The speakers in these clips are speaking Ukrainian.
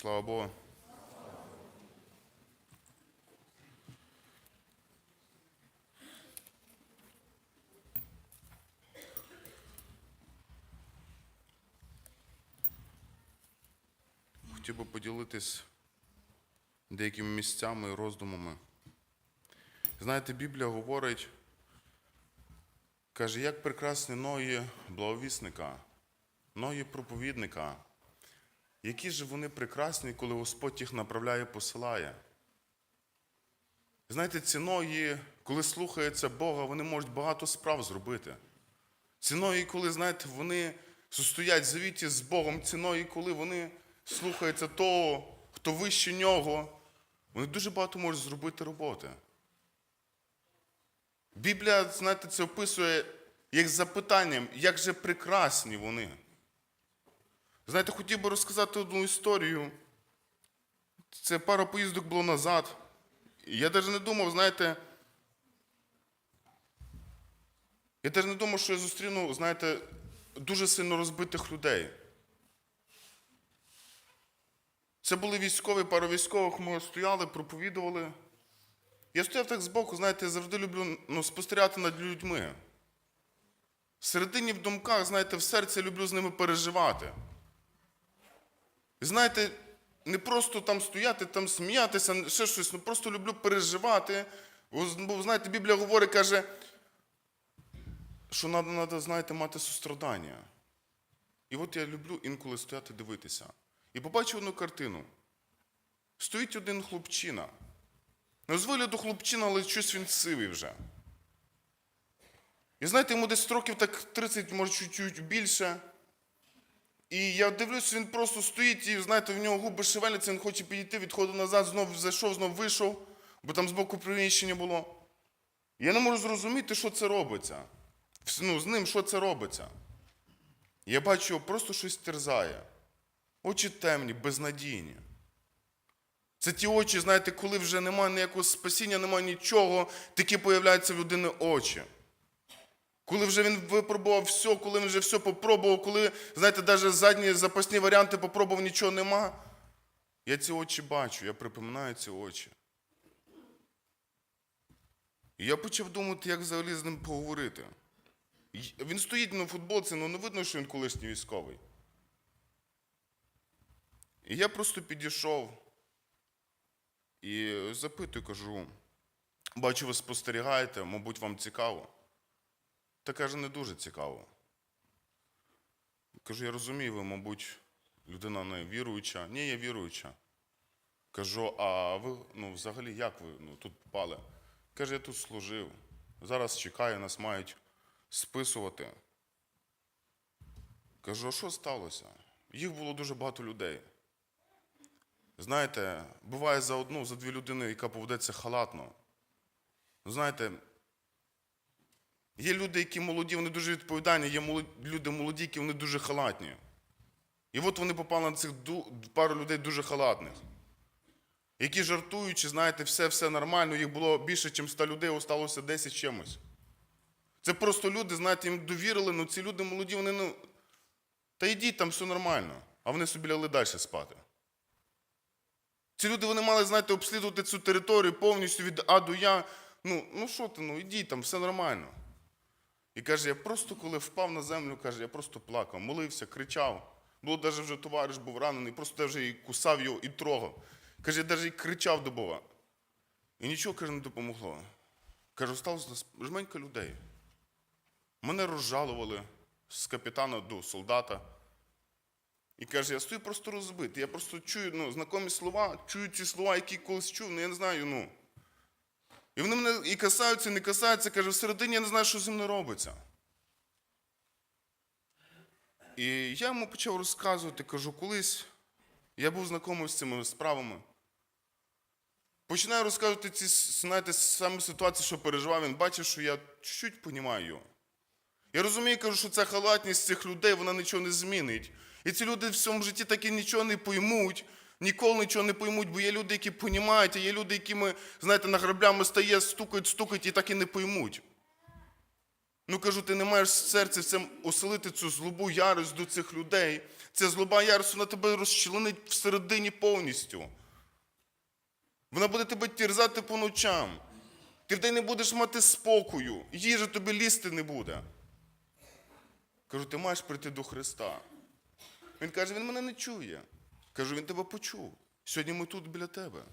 Слава Богу. Хотів би поділитись деякими місцями і роздумами. Знаєте, Біблія говорить, каже, як прекрасні ноги благовісника, ноги проповідника. Які ж вони прекрасні, коли Господь їх направляє, посилає. Знаєте, ці ноги, коли слухаються Бога, вони можуть багато справ зробити. Ці ноги, коли, знаєте, вони стоять в завіті з Богом, ці ноги, коли вони слухаються того, хто вище нього, вони дуже багато можуть зробити роботи. Біблія, знаєте, це описує як запитанням, як же прекрасні вони. Знаєте, хотів би розказати одну історію. Це пара поїздок було назад. Я навіть не думав, знаєте. Я навіть не думав, що я зустріну, знаєте, дуже сильно розбитих людей. Це були військові, пара військових, ми стояли, проповідували. Я стояв так збоку, знаєте, я завжди люблю ну, спостерігати над людьми. Всередині в думках, знаєте, в серці люблю з ними переживати. І знаєте, не просто там стояти, там сміятися, ще щось, ну просто люблю переживати. Бо, знаєте, Біблія говорить, каже, що треба, знаєте, мати сострадання. І от я люблю інколи стояти дивитися. І побачив одну картину. Стоїть один хлопчина. Ну, з вигляду хлопчина, але щось він сивий вже. І знаєте, йому десь років так 30, може, чуть-чуть більше. І я дивлюсь, він просто стоїть, і знаєте, в нього губи шевеляться, він хоче підійти, відходив назад, знов зайшов, знов вийшов, бо там збоку приміщення було. Я не можу зрозуміти, що це робиться. Ну, з ним що це робиться. Я бачу, його просто щось терзає. Очі темні, безнадійні. Це ті очі, знаєте, коли вже немає ніякого спасіння, немає нічого, такі появляються в людини очі. Коли вже він випробував все, коли він вже все попробував, коли, знаєте, навіть задні запасні варіанти попробував, нічого нема. Я ці очі бачу, я припоминаю ці очі. І я почав думати, як взагалі з ним поговорити. Він стоїть на футболці, ну не видно, що він колишній військовий. І я просто підійшов і запитую, кажу, бачу, ви спостерігаєте, мабуть, вам цікаво. Та каже, не дуже цікаво. Кажу, я розумію, ви, мабуть, людина не віруюча. Ні, я віруюча. Кажу, а ви ну, взагалі як ви ну, тут попали? Каже, я тут служив. Зараз чекаю, нас мають списувати. Кажу, а що сталося? Їх було дуже багато людей. Знаєте, буває за одну, за дві людини, яка поведеться халатно. Знаєте, Є люди, які молоді, вони дуже відповідальні, є люди молоді, які вони дуже халатні. І от вони попали на цих пару людей дуже халатних, які жартуючи, знаєте, все все нормально, їх було більше, ніж 100 людей, осталося 10 чимось. Це просто люди, знаєте, їм довірили, ну ці люди молоді, вони ну. Та йдіть, там все нормально, а вони собі лягли далі спати. Ці люди вони мали, знаєте, обслідувати цю територію повністю від А до Я. Ну, ну що ти, ну ідіть, там все нормально. І каже, я просто коли впав на землю, каже, я просто плакав, молився, кричав. Було навіть вже товариш був ранений, просто вже і кусав його і трогав. Каже, я навіть і кричав до Бога. І нічого, каже, не допомогло. Каже, осталося жменька людей. Мене розжалували з капітана до солдата. І каже, я стою просто розбитий. Я просто чую ну, знакомі слова, чую ці слова, які колись чув, ну я не знаю, ну. І вони мене і касаються, і не касаються, каже, всередині я не знаю, що зі мною робиться. І я йому почав розказувати, кажу, колись я був знайомий з цими справами. Починаю розказувати ці знаєте, саме ситуації, що переживав, він бачив, що я чуть-чуть розумію його. Я розумію, кажу, що ця халатність цих людей, вона нічого не змінить. І ці люди в цьому житті таки нічого не поймуть, ніколи нічого не поймуть, бо є люди, які понімають, а є люди, які ми, знаєте, на граблями стає, стукають, стукають і так і не поймуть. Ну кажу, ти не маєш в серці оселити цю злобу ярость до цих людей. Ця злоба ярость вона тебе розчленить всередині повністю. Вона буде тебе тірзати по ночам. Ти вдень не будеш мати спокою, їжа тобі лізти не буде. Кажу, ти маєш прийти до Христа. Він каже, він мене не чує. Кажу, він тебе почув. Сьогодні ми тут біля тебе.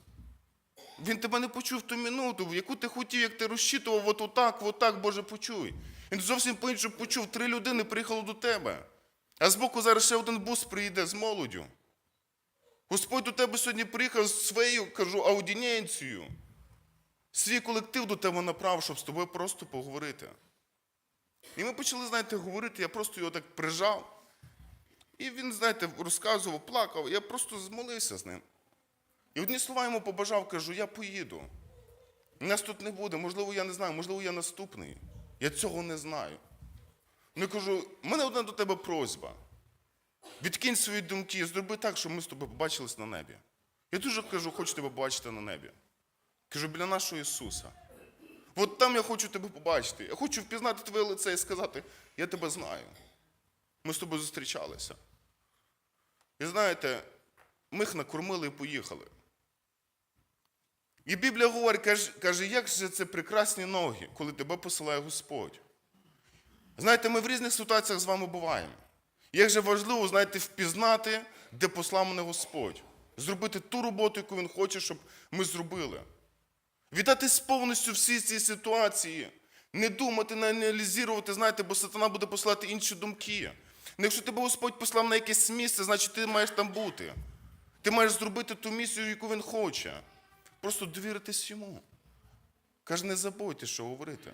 Він тебе не почув ту минуту, в яку ти хотів, як ти розчитував, от отак, от так, Боже, почуй. Він зовсім по-іншому почув. Три людини приїхало до тебе. А збоку зараз ще один бус приїде з молоддю. Господь до тебе сьогодні приїхав з своєю, кажу, аудієнцією. Свій колектив до тебе направ, щоб з тобою просто поговорити. І ми почали, знаєте, говорити, я просто його так прижав. І він, знаєте, розказував, плакав, я просто змолився з ним. І одні слова йому побажав, кажу, я поїду. Нас тут не буде, можливо, я не знаю, можливо, я наступний. Я цього не знаю. Ну кажу, в мене одна до тебе просьба. Відкинь свої думки, зроби так, щоб ми з тобою побачились на небі. Я дуже кажу, хочу тебе побачити на небі. Кажу, біля нашого Ісуса. От там я хочу тебе побачити. Я хочу впізнати твоє лице і сказати, я тебе знаю. Ми з тобою зустрічалися. І знаєте, ми їх накормили і поїхали. І Біблія говорить, каже, як же це прекрасні ноги, коли тебе посилає Господь. Знаєте, ми в різних ситуаціях з вами буваємо. Як же важливо, знаєте, впізнати, де послав мене Господь. Зробити ту роботу, яку Він хоче, щоб ми зробили. Віддатись повністю всі ці ситуації. Не думати, не аналізувати, знаєте, бо сатана буде посилати інші думки. Ну, якщо тебе Господь послав на якесь місце, значить ти маєш там бути. Ти маєш зробити ту місію, яку він хоче. Просто довіритись йому. Каже, не забудьте, що говорити.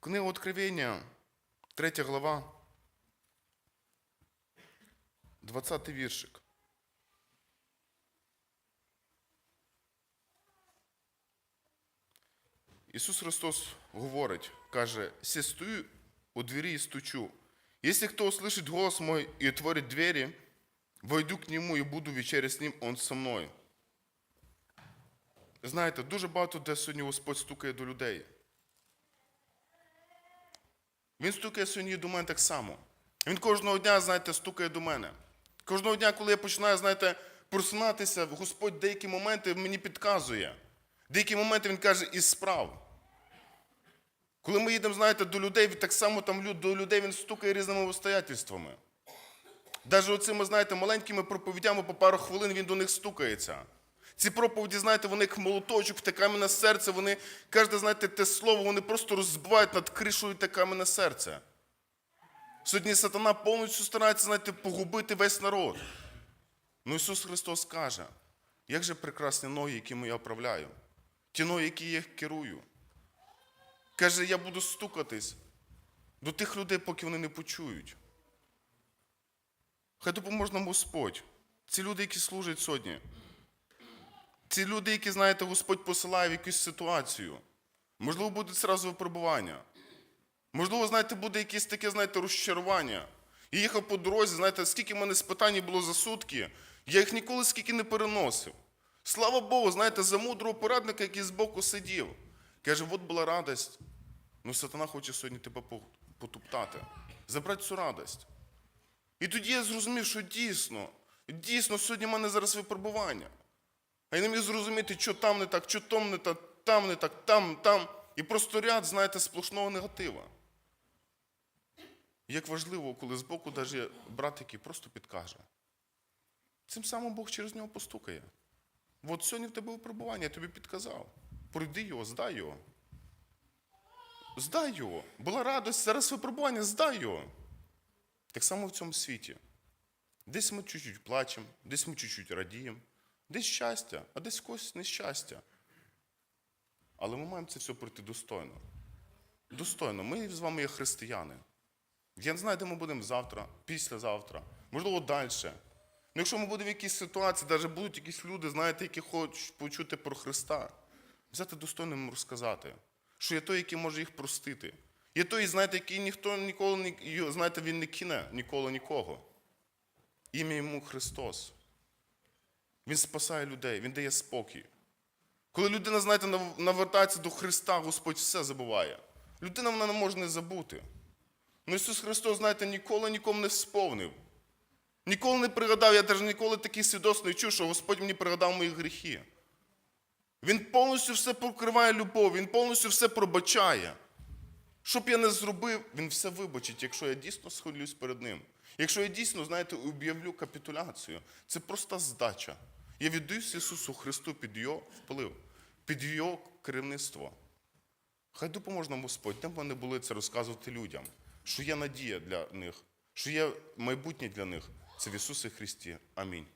Книга Откровення, 3 глава, 20 віршик. Ісус Христос говорить, каже, «Се стою у двери и стучу. Если кто услышит голос мой и отворит двери, войду к нему и буду вечеря с ним, он со мною. Знаєте, дуже багато де сьогодні Господь стукає до людей. Він стукає сьогодні до мене так само. Він кожного дня, знаєте, стукає до мене. Кожного дня, коли я починаю, знаєте, просинатися, Господь деякі моменти мені підказує. Деякі моменти він каже із справ. Коли ми їдемо, знаєте, до людей, так само там до людей він стукає різними обстоятельствами. Навіть оцими, знаєте, маленькими проповідями по пару хвилин він до них стукається. Ці проповіді, знаєте, вони як молоточок, в те кам'яне серце, вони, кожне, знаєте, те слово, вони просто розбивають над кришою те кам'яне серце. Сьогодні сатана повністю старається, знаєте, погубити весь народ. Ну Ісус Христос каже, як же прекрасні ноги, якими я управляю, ті ноги, які я керую. Каже, я буду стукатись до тих людей, поки вони не почують. Хай допоможе нам Господь. Ці люди, які служать сьогодні. Ці люди, які, знаєте, Господь посилає в якусь ситуацію. Можливо, буде зразу випробування. Можливо, знаєте, буде якесь таке, знаєте, розчарування. Я їхав по дорозі, знаєте, скільки в мене спитань було за сутки, я їх ніколи скільки не переносив. Слава Богу, знаєте, за мудрого порадника, який збоку сидів. Каже, от була радість. Ну, сатана хоче сьогодні тебе по- потоптати. Забрати цю радість. І тоді я зрозумів, що дійсно, дійсно, сьогодні в мене зараз випробування. А я не міг зрозуміти, що там не так, що там не так, там не так, там, там. І просто ряд, знаєте, сплошного негатива. Як важливо, коли збоку навіть брат, який просто підкаже. Цим самим Бог через нього постукає. От сьогодні в тебе випробування, я тобі підказав. Пройди його, здай його. Здай його. Була радость, зараз випробування, здай його. Так само в цьому світі. Десь ми чуть-чуть плачемо, десь ми чуть-чуть радіємо, десь щастя, а десь когось нещастя. Але ми маємо це все пройти достойно. Достойно. Ми з вами є християни. Я не знаю, де ми будемо завтра, післязавтра, можливо, далі. Ну, якщо ми будемо в якійсь ситуації, навіть будуть якісь люди, знаєте, які хочуть почути про Христа, взяти достойно їм розказати, що є той, який може їх простити. Є той, знаєте, який ніхто ніколи знаєте, він не кине ніколи нікого. Ім'я йому Христос. Він спасає людей, Він дає спокій. Коли людина, знаєте, навертається до Христа, Господь все забуває. Людина вона не може не забути. Ну Ісус Христос, знаєте, ніколи нікому не сповнив. Ніколи не пригадав, я навіть ніколи такий свідоцтв не чув, що Господь мені пригадав мої гріхи. Він повністю все покриває любов, Він повністю все пробачає. Що б я не зробив, він все вибачить, якщо я дійсно схилюсь перед ним. Якщо я дійсно, знаєте, об'явлю капітуляцію, це просто здача. Я віддаюсь Ісусу Христу під Його вплив, під Його керівництво. Хай допоможе нам Господь, там вони були це розказувати людям, що є надія для них, що є майбутнє для них. Це в Ісусі Христі. Амінь.